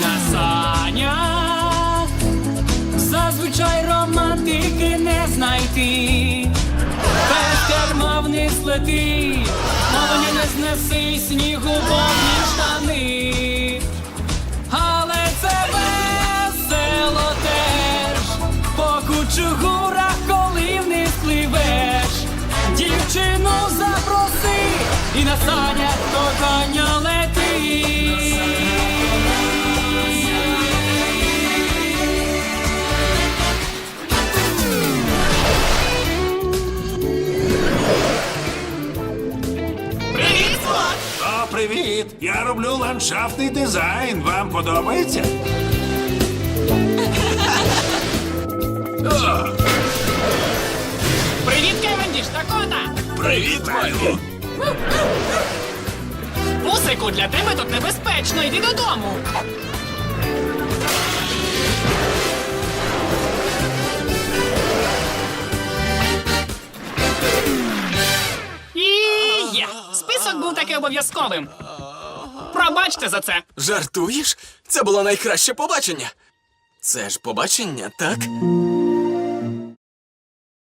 На санях зазвичай романтики не знайти. Без керма вниз лети, мовні не знеси снігу повні штани. Але це весело теж, по кучугурах, Запроси і на санях кохання лети. Привіт, О, привіт! Я роблю ландшафтний дизайн. Вам подобається? Привіт, Майло! Пусику, для тебе тут небезпечно, йди додому. І є. Список був таки обов'язковим. Пробачте за це. Жартуєш? Це було найкраще побачення. Це ж побачення, так?